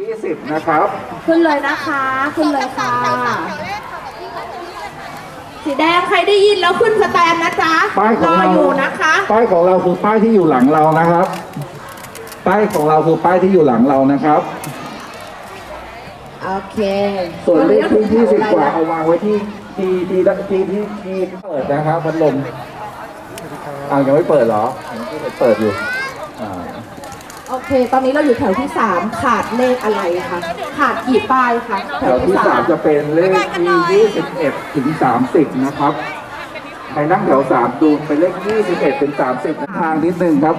ยี่สิบนะครับ ขึ้นเลยนะคะ ขึ้นเลยค่ะ สีแดงใครได้ยินแล้วขึ้นสแตนนะจ๊ะป้ายขรองอเราอยู่นะคะ ป้ายของเราคือป้ายที่อยู่หลังเรานะครับ ป้ายของเราคือป้ายที่อยู่หลังเรานะครับ โอเคส่วนเลขที่ยี่สิบกว่าเอาวางไว้ที่ที่ที่ที่ที่ที่เปิดนะครับพัดลมอ่ายังไม่เปิดเหรอยังเปิดอยู่อ่าโอเค ตอนนี้เราอยู่แถวที่สามขาดเลขอะไรคะ ขาดกี่ป้ายคะแถวที่สามจะเป็นเลขที่ยี่สิบเอ็ดถึงสามสิบนะครับ ใครนั่งแถวสามดูเป็นเลขยี่สิบเอ็ดถึงสามสิบทางนิดนึงครับ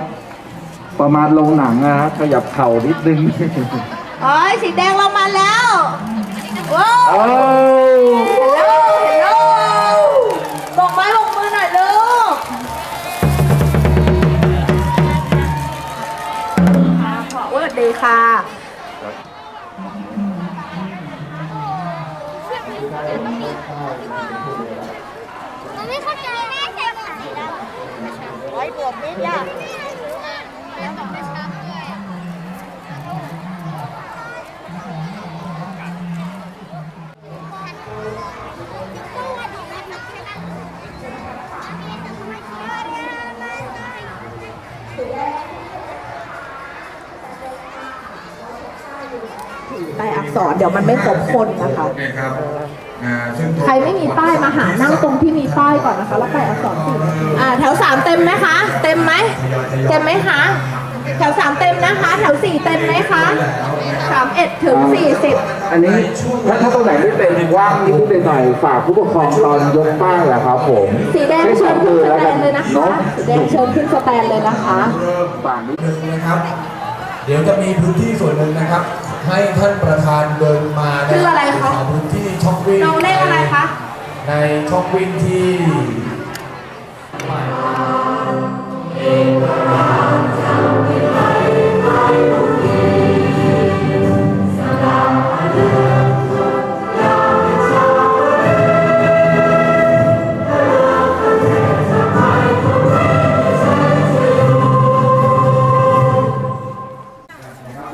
ประมาณลงหนังนะฮะขยับเข่านิดนึงโอ้ยสีแดงเรามาแล้วว้าวเอ้าฮัลโหลฮัลโหลบอกไม้บอกมือหน่อยลูกค่ะขอสวัสดีค่ะมันไม่เข้าใจแม่ใจหายแล้วร้อยบวกนิดอะแแต่อักษรเดี๋ยวมันไม่ครบคนนะคะนะครับอ่าซึ่งใครไม่มีป้ายมาหานั่งตรงที่มีป้ายก่อนนะคะแล้วไปอักษรสี่นาทีอ่าแถวสามเต็มไหมคะ เต็มไหมเต็มไหมคะแถวสามเต็มนะคะ แถวสี่เต็มไหมคะสามเอ็ดถึงสี่สิบอันนี้ถ้าถ้าตรงไหนไม่เป็นว่างนิดนึงหน่อยฝากผู้ปกครองตอนยกป้ายอะครับผมสีแดงให้เชิจัญบขึ้มืนอสแล้วแตกันนเลยนะคะเนาะสีแดงเชิญขึ้นสแตนเลยนะคะฝากนิดหนึ่งนะครับ เดี๋ยวจะมีพื้นที่ส่วนหนึ่งนะครับ ให้ท่านประธานเดินมานะชื่ออะไรคะขพื้นที่ช่องวิ่งน้องเลขอะไรคะ ในช่องวิ่งที่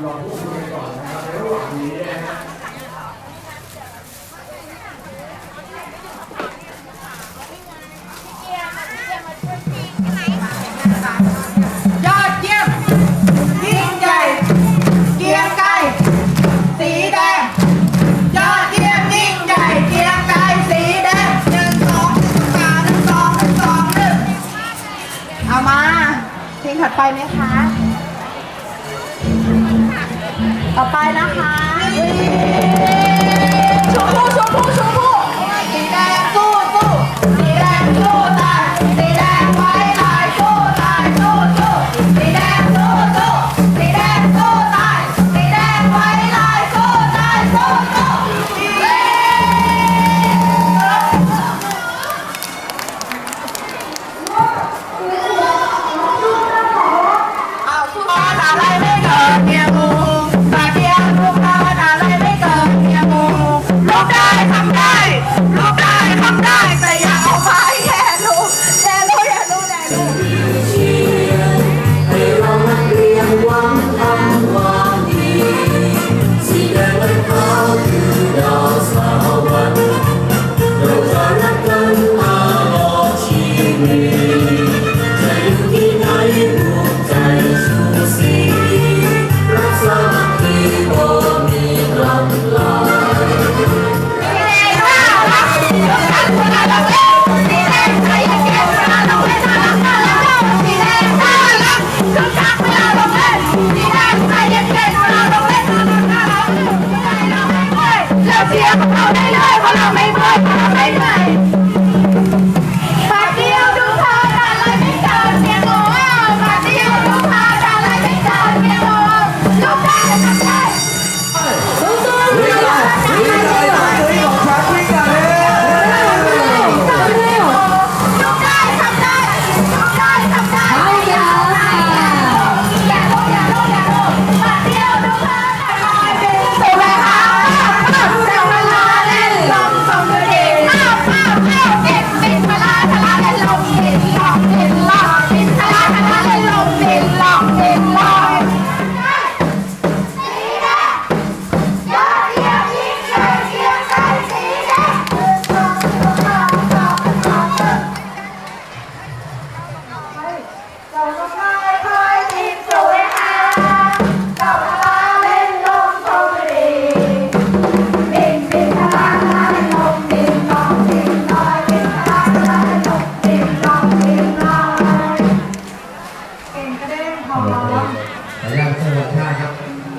ย ต่อไปนะคะ Oh, my God.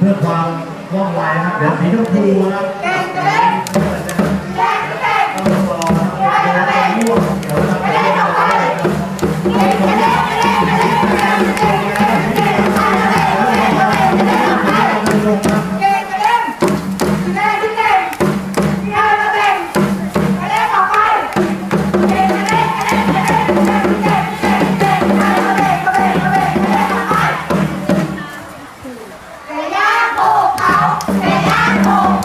พื่อความว่องไวนะครับเดี๋ยวสีชมพูนะเรับแกงเก่งเล่นแกงเก่งเล่นต้องเอนะครังเดี๋ยงเราจะม่วงเดี๋ยงเราจะม่วง เ